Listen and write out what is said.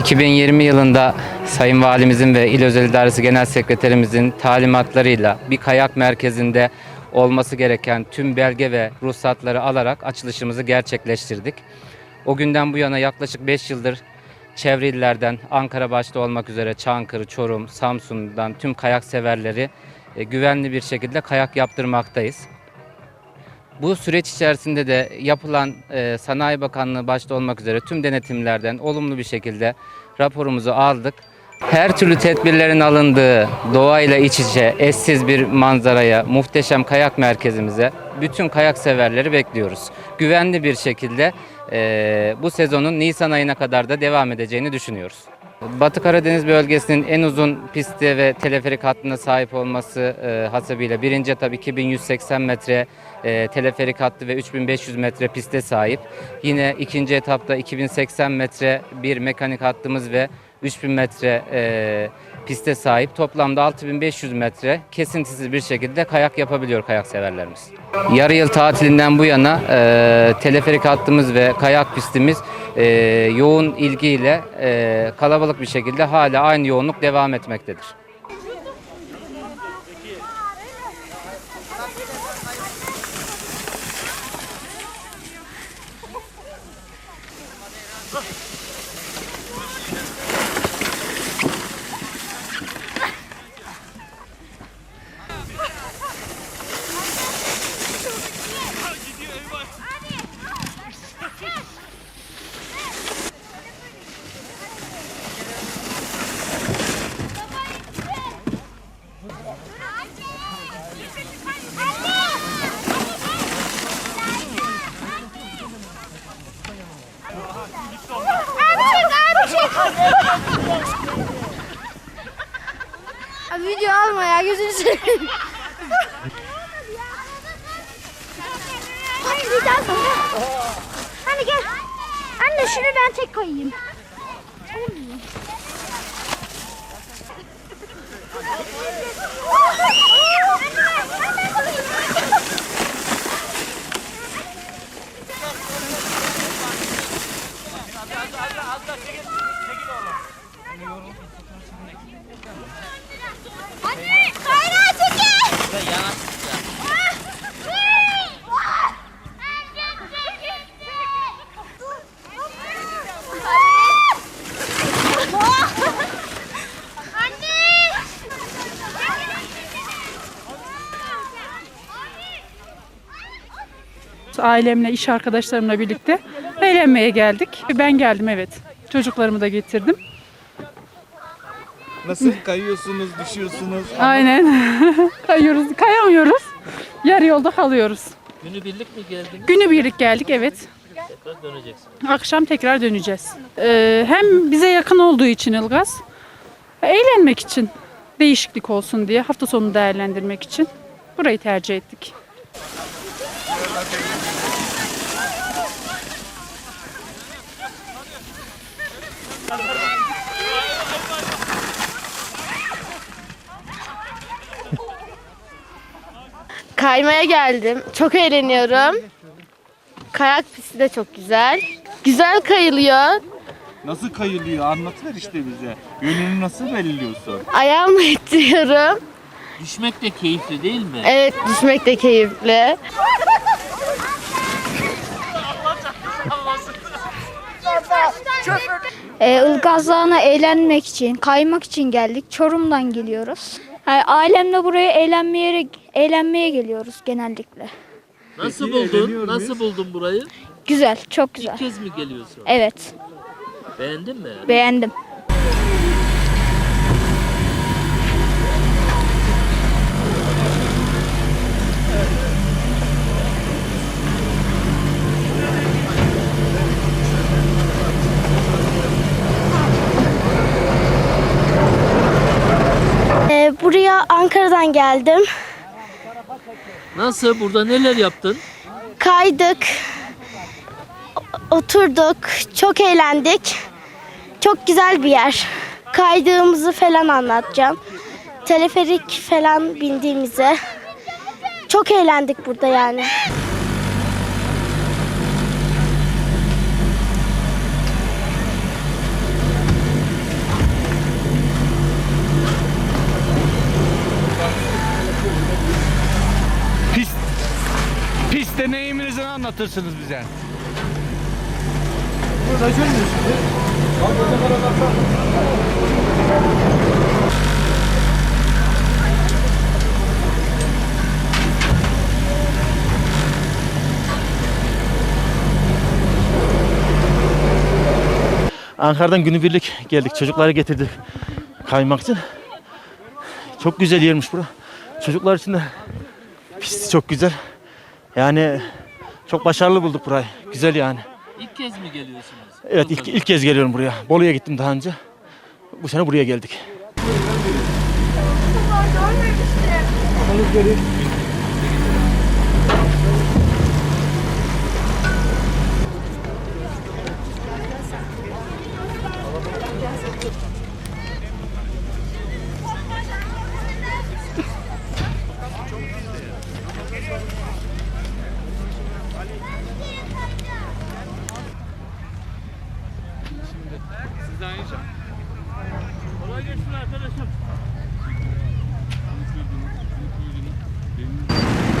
2020 yılında Sayın Valimizin ve İl Özel İdaresi Genel Sekreterimizin talimatlarıyla bir kayak merkezinde olması gereken tüm belge ve ruhsatları alarak açılışımızı gerçekleştirdik. O günden bu yana yaklaşık 5 yıldır çevre illerden Ankara başta olmak üzere Çankırı, Çorum, Samsun'dan tüm kayak severleri e, güvenli bir şekilde kayak yaptırmaktayız. Bu süreç içerisinde de yapılan e, Sanayi Bakanlığı başta olmak üzere tüm denetimlerden olumlu bir şekilde raporumuzu aldık. Her türlü tedbirlerin alındığı doğayla iç içe eşsiz bir manzaraya, muhteşem kayak merkezimize bütün kayak severleri bekliyoruz. Güvenli bir şekilde e, bu sezonun Nisan ayına kadar da devam edeceğini düşünüyoruz. Batı Karadeniz bölgesinin en uzun pisti ve teleferik hattına sahip olması e, hasabıyla birinci etap 2180 metre e, teleferik hattı ve 3500 metre piste sahip. Yine ikinci etapta 2080 metre bir mekanik hattımız ve 3000 metre e, piste sahip. Toplamda 6500 metre kesintisiz bir şekilde kayak yapabiliyor kayak severlerimiz. Yarı yıl tatilinden bu yana e, teleferik hattımız ve kayak pistimiz e, yoğun ilgiyle e, kalabalık bir şekilde hala aynı yoğunluk devam etmektedir. Abi video alma ya gözünü seveyim. Hadi gel. Anne şunu ben tek koyayım. Ailemle, iş arkadaşlarımla birlikte eğlenmeye geldik. Ben geldim evet. Çocuklarımı da getirdim. Nasıl kayıyorsunuz, düşüyorsunuz? Aynen. Kayıyoruz, kayamıyoruz. Yarı yolda kalıyoruz. Günübirlik mi geldiniz? Günübirlik geldik evet. Tekrar döneceksiniz. Akşam tekrar döneceğiz. Ee, hem bize yakın olduğu için Ilgaz, eğlenmek için, değişiklik olsun diye, hafta sonu değerlendirmek için burayı tercih ettik. Kaymaya geldim. Çok eğleniyorum. Kayak pisti de çok güzel. Güzel kayılıyor. Nasıl kayılıyor? Anlatıver işte bize. Yönünü nasıl belirliyorsun? Ayağımla ittiriyorum. Düşmek de keyifli değil mi? Evet düşmek de keyifli. Ee, Ilgaz Dağı'na eğlenmek için, kaymak için geldik. Çorum'dan geliyoruz. Yani ailemle buraya eğlenmeye, eğlenmeye geliyoruz genellikle. Nasıl buldun? Nasıl buldun burayı? Güzel, çok güzel. İlk kez mi geliyorsun? Evet, Beğendin mi? beğendim. Ankara'dan geldim. Nasıl? Burada neler yaptın? Kaydık. Oturduk. Çok eğlendik. Çok güzel bir yer. Kaydığımızı falan anlatacağım. Teleferik falan bindiğimizi. Çok eğlendik burada yani. Anlatırsınız bize. Ankara'dan günübirlik geldik. Çocukları getirdik kaymak için. Çok güzel yermiş bura. Çocuklar için de pisti çok güzel. Yani çok başarılı bulduk burayı. Güzel yani. İlk kez mi geliyorsunuz? Evet ilk, ilk kez geliyorum buraya. Bolu'ya gittim daha önce. Bu sene buraya geldik. Kolay gelsin arkadaşım. Teşekkürler. Bunu koydunuz, bunu koydunuz. Benim...